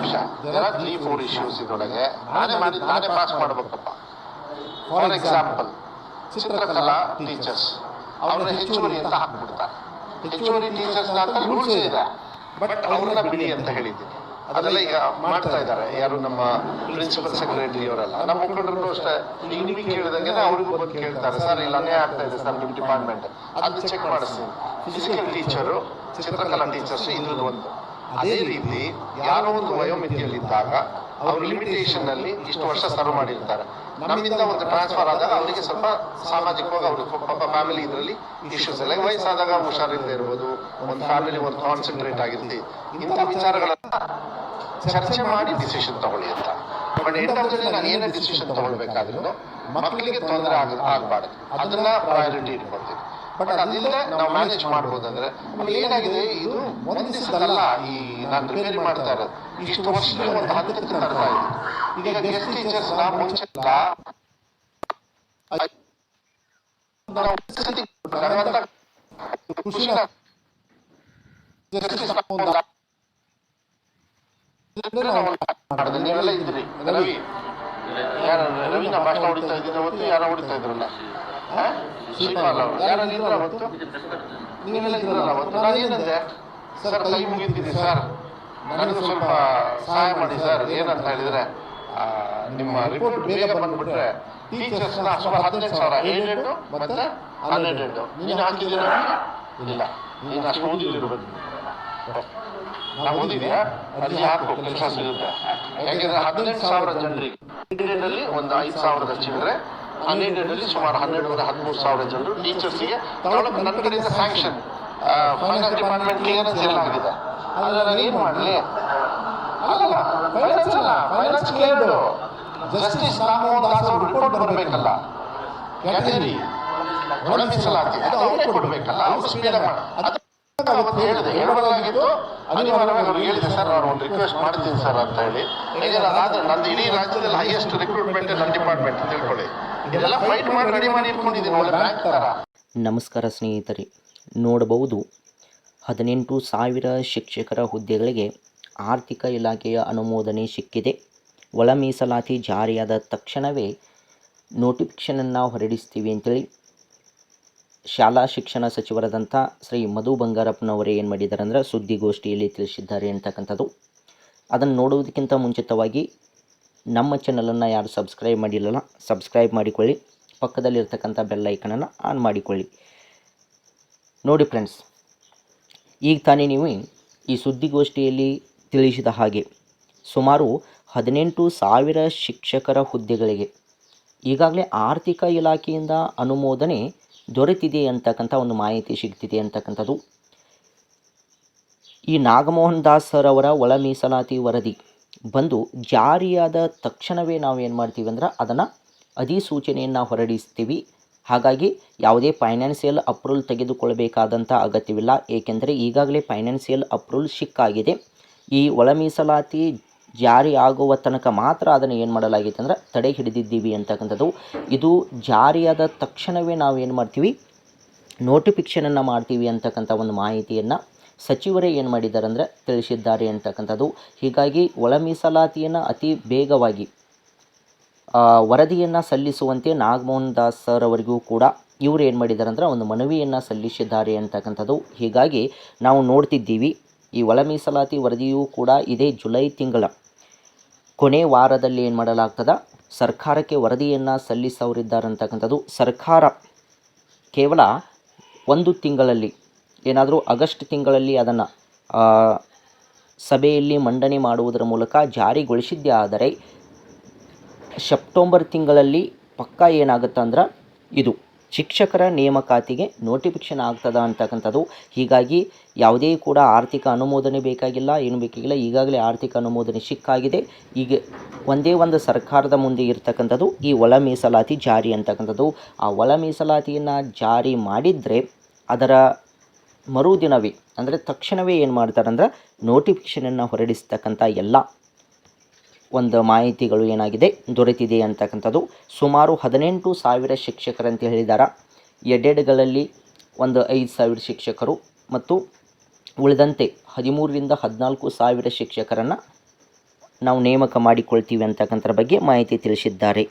ನಿಮಿಷ. Three four issues ಇದರೊಳಗೆ. ನಾನೇ ಮಾಡಿ ನಾನೇ ಪಾಸ್ ಮಾಡ್ಬೇಕಪ್ಪ. ಫಾರ್ ಎಕ್ಸಾಂಪಲ್ ಚಿತ್ರಕಲಾ ಟೀಚರ್ಸ್ ಅವ್ರನ್ನ ಹೆಚ್ಚುವರಿ ಅಂತ ಹಾಕ್ಬಿಡ್ತಾರೆ. ಹೆಚ್ಚುವರಿ ಟೀಚರ್ಸ್ ಅಂತ ರೂಲ್ಸ್ ಇದೆ. ಬಟ್ ಅವ್ರನ್ನ ಬಿಡಿ ಅಂತ ಹೇಳಿದ್ದೀನಿ ಅದೆಲ್ಲ ಈಗ ಮಾಡ್ತಾ ಇದ್ದಾರೆ. ಯಾರು ನಮ್ಮ ಪ್ರಿನ್ಸಿಪಲ್ ಸೆಕ್ರೆಟರಿ ಅವರೆಲ್ಲ. ನಮ್ಮ ಮುಖಂಡರು ಅಷ್ಟೇ. ಈಗ ನಿಮಗೆ ಕೇಳಿದಂಗೆ ಅವ್ರಿಗೂ ಬಂದು ಕೇಳ್ತಾರೆ. ಸರ್ ಇಲ್ಲ ಅನ್ಯಾಯ ಆಗ್ತಾ ಇದೆ ಸರ್ ನಿಮ್ಮ ಡಿಪಾರ್ಟ್ಮೆಂಟ್ ಅದನ್ನ ಚೆಕ್ ಮಾಡಿಸ್ತೀನಿ ಫಿಸಿಕಲ್ ಟೀಚರು ಚಿತ್ರಕಲಾ ಟೀಚರ್ಸ್ ಇದ್ರದ್ದು ಒಂದು. ಅದೇ ರೀತಿ ಯಾರೋ ಒಂದು ವಯೋಮಿತಿಯಲ್ಲಿದ್ದಾಗ ಅವರು ಲಿಮಿಟೇಷನ್ ಅಲ್ಲಿ ಇಷ್ಟು ವರ್ಷ ಸರ್ವ್ ಮಾಡಿರ್ತಾರೆ. ನಮ್ಮಿಂದ ಒಂದು ಟ್ರಾನ್ಸ್ಫರ್ ಆದಾಗ ಅವರಿಗೆ ಸ್ವಲ್ಪ ಸಾಮಾಜಿಕವಾಗಿ ಅವರು ಪಾಪ ಫ್ಯಾಮಿಲಿ ಇದರಲ್ಲಿ ಇಶ್ಯೂಸ್ ಎಲ್ಲ ವಯಸ್ಸಾದಾಗ ಹುಷಾರಿಲ್ಲದೆ ಇರ್ಬೋದು ಒಂದು ಫ್ಯಾಮಿಲಿ ಒಂದು ಕಾನ್ಸಂಟ್ರೇಟ್ ಆಗಿರ್ತಿ ಇಂಥ ವಿಚಾರಗಳನ್ನ ಚರ್ಚೆ ಮಾಡಿ ಡಿಸಿಷನ್ ತಗೊಳ್ಳಿ ಅಂತ. ಬಟ್ ಎಂಡ್ ಆಫ್ ನಾನು ಏನೇ ಡಿಸಿಷನ್ ತಗೊಳ್ಬೇಕಾದ್ರೂ ಮಕ್ಕಳಿಗೆ ತೊಂದರೆ ಆಗ ಆಗಬಾರ್ದು. ಅದನ್ನ ಪ್ರಯಾರಿಟಿ ಇಟ್ಕೊಳ್ತೀವಿ ಬಟ್ ಅದಿಲ್ಲ ನಾವು ಮ್ಯಾನೇಜ್ ಮಾಡ್ಬೋದಂದ್ರೆ ಆಮೇಲೆ ಏನಾಗಿದೆ? ಇದು ಒಂದು ದಿವಸದಲ್ಲ ಈ ನಾನು ರಿಪೇರಿ ಮಾಡ್ತಾ ಇರೋದು. ಇಷ್ಟು ವರ್ಷಗಳ ಒಂದು ಹಂತಕ್ಕೆ ತರ್ತಾ ಇದ್ದೀನಿ. ಈಗ ಗೆಸ್ಟ್ ಟೀಚರ್ಸ್ ನಾ ಮುಂಚೆ ಎಲ್ಲ ನಾವು ವಸತಿ ಭಗವಂತ ಖುಷಿನ justice ಒಂದು ಮಾಡಿದೆ. ನೀವೆಲ್ಲ ಇದ್ರಿ. ರವಿ. ಯಾರು ರವಿ ನಾ ಭಾಷಣ ಹೊಡಿತಾ ಇದ್ದೀನಿ ಅವತ್ತು ಯಾರೋ ಹೊಡಿತಾ ಇದ್ರಲ್ಲ. ಸರ್ ಕೈ ಮುಗಿತೀನಿ ಸರ್. ನನಗೆ ಸ್ವಲ್ಪ ಸಹಾಯ ಮಾಡಿ ಸರ್. ಏನಂತ ಹೇಳಿದ್ರೆ ನಿಮ್ಮ ರಿಪೋರ್ಟ್ ಬೇಗ ಬಂದ್ಬಿಟ್ರೆ ಟೀಚರ್ಸ್ನ ಸುಮಾರು ಹದಿನೆಂಟು ಸಾವಿರ ಏಳೆಂಟು ಮತ್ತೆ ಹನ್ನೆರಡು ನೀನು ಹಾಕಿದ್ದೀರ? ಇಲ್ಲ. ನೀನು ಅಷ್ಟು ಓದಿಲ್ಲಿರ್ಬೇಕು ನಾವು ಓದಿದ್ಯಾ ಅಲ್ಲಿ ಹಾಕು ಕೆಲಸ ಸಿಗುತ್ತೆ. ಯಾಕೆಂದ್ರೆ ಹದಿನೆಂಟು ಸಾವಿರ ಜನರಿಗೆ ಒಂದು ಐದು ಸಾವಿರದ ಚಿಲ್ಲರೆ ಅನ್ಎಡೆಡ್ ಅಲ್ಲಿ ಸುಮಾರು ಹನ್ನೆರಡರಿಂದ ಹದಿಮೂರು ಸಾವಿರ ಜನರು ಟೀಚರ್ಸ್ಗೆ ತಗೊಳಕ್ಕೆ ನನ್ನ ಕಡೆಯಿಂದ ಸ್ಯಾಂಕ್ಷನ್ ಫೈನಾನ್ಸ್ ಡಿಪಾರ್ಟ್ಮೆಂಟ್ ಕ್ಲಿಯರೆನ್ಸ್ ಎಲ್ಲ ಆಗಿದೆ. ಆದರೆ ನಾನು ಏನು ಮಾಡಲಿ? ಅಲ್ಲ ಫೈನಾನ್ಸ್ ಅಲ್ಲ finance cleared justice Ramamohan Das ಅವರು ರಿಪೋರ್ಟ್ ಬರಬೇಕಲ್ಲ ಕ್ಯಾಟಗರಿ ಒಳ ಮೀಸಲಾತಿ ಅದು ಅವರೇ ಕೊಡಬೇಕಲ್ಲ. ಅವರು ಸ್ಪೀಡ್ ಮಾಡ. ಹೇಳಿದೆ. ಹೇಳಬಾರ್ದಾಗಿತ್ತು ಅನಿವಾರ್ಯವಾಗಿ ಅವ್ರಿಗೆ ಹೇಳಿದೆ. ಸರ್ ನಾನು ಒಂದು ರಿಕ್ವೆಸ್ಟ್ ಮಾಡ್ತೀನಿ ಸರ್ ಅಂತ ಹೇಳಿ. ಹೇಗೆ ಅದಾದ್ರೆ ನಂದು ಇಡೀ ರಾಜ್ಯದಲ್ಲಿ ಹೈಯೆಸ್ಟ್ ರಿಕ್ರೂಟ್ಮೆಂಟ್ ನನ್ನ ಡಿಪಾರ್ಟ್ಮೆಂಟ್ ತಿಳ್ಕೊಳ್ಳಿ. ಇದೆಲ್ಲ ಫೈಟ್ ಮಾಡಿ ರೆಡಿ ಮಾಡಿ ಇಟ್ಕೊಂಡಿದ್ದೀನಿ ಒಳ್ಳೆ ಬ್ಯಾಂಕ್ ತರ. ನಮಸ್ಕಾರ ಸ್ನೇಹಿತರೆ. ನೋಡಬಹುದು ಹದಿನೆಂಟು ಸಾವಿರ ಶಿಕ್ಷಕರ ಹುದ್ದೆಗಳಿಗೆ ಆರ್ಥಿಕ ಇಲಾಖೆಯ ಅನುಮೋದನೆ ಸಿಕ್ಕಿದೆ. ಒಳ ಮೀಸಲಾತಿ ಜಾರಿಯಾದ ತಕ್ಷಣವೇ ನೋಟಿಫಿಕೇಷನನ್ನು ಹೊರಡಿಸ್ತೀವಿ ಅಂತೇಳಿ ಶಾಲಾ ಶಿಕ್ಷಣ ಸಚಿವರಾದಂಥ ಶ್ರೀ ಮಧು ಬಂಗಾರಪ್ಪನವರೇ ಏನು ಮಾಡಿದ್ದಾರೆ ಅಂದ್ರೆ ಸುದ್ದಿಗೋಷ್ಠಿಯಲ್ಲಿ ತಿಳಿಸಿದ್ದಾರೆ ಅಂತಕ್ಕಂಥದ್ದು. ಅದನ್ನು ನೋಡುವುದಕ್ಕಿಂತ ಮುಂಚಿತವಾಗಿ ನಮ್ಮ ಚಾನಲನ್ನು ಯಾರು ಸಬ್ಸ್ಕ್ರೈಬ್ ಮಾಡಿಲ್ಲಲ್ಲ ಸಬ್ಸ್ಕ್ರೈಬ್ ಮಾಡಿಕೊಳ್ಳಿ. ಪಕ್ಕದಲ್ಲಿರ್ತಕ್ಕಂಥ ಬೆಲ್ ಐಕನನ್ನು ಆನ್ ಮಾಡಿಕೊಳ್ಳಿ. ನೋಡಿ ಫ್ರೆಂಡ್ಸ್ ಈಗ ತಾನೇ ನೀವು ಈ ಸುದ್ದಿಗೋಷ್ಠಿಯಲ್ಲಿ ತಿಳಿಸಿದ ಹಾಗೆ ಸುಮಾರು ಹದಿನೆಂಟು ಸಾವಿರ ಶಿಕ್ಷಕರ ಹುದ್ದೆಗಳಿಗೆ ಈಗಾಗಲೇ ಆರ್ಥಿಕ ಇಲಾಖೆಯಿಂದ ಅನುಮೋದನೆ ದೊರೆತಿದೆ ಅಂತಕ್ಕಂಥ ಒಂದು ಮಾಹಿತಿ ಸಿಗ್ತಿದೆ ಅಂತಕ್ಕಂಥದ್ದು. ಈ ನಾಗಮೋಹನ್ ದಾಸ್ ಸರ್ ಅವರ ಒಳ ಮೀಸಲಾತಿ ವರದಿ ಬಂದು ಜಾರಿಯಾದ ತಕ್ಷಣವೇ ನಾವು ಏನು ಮಾಡ್ತೀವಿ ಅಂದ್ರೆ ಅದನ್ನು ಅಧಿಸೂಚನೆಯನ್ನು ಹೊರಡಿಸ್ತೀವಿ. ಹಾಗಾಗಿ ಯಾವುದೇ ಫೈನಾನ್ಸಿಯಲ್ ಅಪ್ರೂವಲ್ ತೆಗೆದುಕೊಳ್ಳಬೇಕಾದಂಥ ಅಗತ್ಯವಿಲ್ಲ. ಏಕೆಂದರೆ ಈಗಾಗಲೇ ಫೈನಾನ್ಸಿಯಲ್ ಅಪ್ರೂವಲ್ ಸಿಕ್ಕಾಗಿದೆ. ಈ ಒಳ ಮೀಸಲಾತಿ ಜಾರಿ ಆಗುವ ತನಕ ಮಾತ್ರ ಅದನ್ನು ಏನು ಮಾಡಲಾಗಿತ್ತು ಅಂದ್ರೆ ತಡೆ ಹಿಡಿದಿದ್ದೀವಿ ಅಂತಕ್ಕಂಥದ್ದು. ಇದು ಜಾರಿಯಾದ ತಕ್ಷಣವೇ ನಾವು ಏನು ಮಾಡ್ತೀವಿ? ನೋಟಿಫಿಕೇಷನನ್ನು ಮಾಡ್ತೀವಿ ಅಂತಕ್ಕಂಥ ಒಂದು ಮಾಹಿತಿಯನ್ನು ಸಚಿವರೇ ಏನು ಮಾಡಿದ್ದಾರೆ ಅಂದರೆ ತಿಳಿಸಿದ್ದಾರೆ ಅಂತಕ್ಕಂಥದ್ದು. ಹೀಗಾಗಿ ಒಳ ಮೀಸಲಾತಿಯನ್ನು ಅತಿ ಬೇಗವಾಗಿ ವರದಿಯನ್ನು ಸಲ್ಲಿಸುವಂತೆ ನಾಗಮೋಹನ್ ದಾಸ್ ಸರ್ ಅವರಿಗೂ ಕೂಡ ಇವರು ಏನು ಮಾಡಿದ್ದಾರೆ ಅಂದ್ರೆ ಒಂದು ಮನವಿಯನ್ನು ಸಲ್ಲಿಸಿದ್ದಾರೆ ಅಂತಕ್ಕಂಥದ್ದು. ಹೀಗಾಗಿ ನಾವು ನೋಡ್ತಿದ್ದೀವಿ. ಈ ಒಳ ಮೀಸಲಾತಿ ವರದಿಯೂ ಕೂಡ ಇದೇ ಜುಲೈ ತಿಂಗಳ ಕೊನೆ ವಾರದಲ್ಲಿ ಏನು ಮಾಡಲಾಗ್ತದ? ಸರ್ಕಾರಕ್ಕೆ ವರದಿಯನ್ನು ಸಲ್ಲಿಸೋರಿದ್ದಾರಂತಕ್ಕಂಥದ್ದು ಸರ್ಕಾರ. ಕೇವಲ ಒಂದು ತಿಂಗಳಲ್ಲಿ, ಏನಾದರೂ ಆಗಸ್ಟ್ ತಿಂಗಳಲ್ಲಿ ಅದನ್ನು ಸಭೆಯಲ್ಲಿ ಮಂಡನೆ ಮಾಡುವುದರ ಮೂಲಕ ಜಾರಿಗೊಳಿಸಿದ್ದೇ ಆದರೆ ಸೆಪ್ಟೆಂಬರ್ ತಿಂಗಳಲ್ಲಿ ಪಕ್ಕಾ ಏನಾಗುತ್ತೆ ಅಂದ್ರೆ ಇದು. ಶಿಕ್ಷಕರ ನೇಮಕಾತಿಗೆ ನೋಟಿಫಿಕೇಷನ್ ಆಗ್ತದ ಅಂತಕ್ಕಂಥದ್ದು. ಹೀಗಾಗಿ ಯಾವುದೇ ಕೂಡ ಆರ್ಥಿಕ ಅನುಮೋದನೆ ಬೇಕಾಗಿಲ್ಲ, ಏನು ಬೇಕಾಗಿಲ್ಲ. ಈಗಾಗಲೇ ಆರ್ಥಿಕ ಅನುಮೋದನೆ ಸಿಕ್ಕಾಗಿದೆ. ಈಗ ಒಂದೇ ಒಂದು ಸರ್ಕಾರದ ಮುಂದೆ ಇರತಕ್ಕಂಥದ್ದು ಈ ಒಳ ಮೀಸಲಾತಿ ಜಾರಿ ಅಂತಕ್ಕಂಥದ್ದು. ಆ ಒಳ ಮೀಸಲಾತಿಯನ್ನು ಜಾರಿ ಮಾಡಿದರೆ ಅದರ ಮರುದಿನವೇ, ಅಂದರೆ ತಕ್ಷಣವೇ ಏನು ಮಾಡ್ತಾರೆ ಅಂದ್ರೆ ನೋಟಿಫಿಕೇಷನನ್ನು ಹೊರಡಿಸ್ತಕ್ಕಂಥ ಎಲ್ಲ ಒಂದು ಮಾಹಿತಿಗಳು ಏನಾಗಿದೆ ದೊರೆತಿದೆ ಅಂತಕ್ಕಂಥದ್ದು. ಸುಮಾರು ಹದಿನೆಂಟು ಸಾವಿರ ಶಿಕ್ಷಕರಂತ ಹೇಳಿದ್ದಾರೆ ಎಡೆಡ್ಗಳಲ್ಲಿ ಒಂದು ಐದು ಸಾವಿರ ಶಿಕ್ಷಕರು ಮತ್ತು ಉಳಿದಂತೆ ಹದಿಮೂರರಿಂದ ಹದಿನಾಲ್ಕು ಸಾವಿರ ಶಿಕ್ಷಕರನ್ನು ನಾವು ನೇಮಕ ಮಾಡಿಕೊಳ್ತೀವಿ ಅಂತಕ್ಕಂಥದ್ರ ಬಗ್ಗೆ ಮಾಹಿತಿ ತಿಳಿಸಿದ್ದಾರೆ.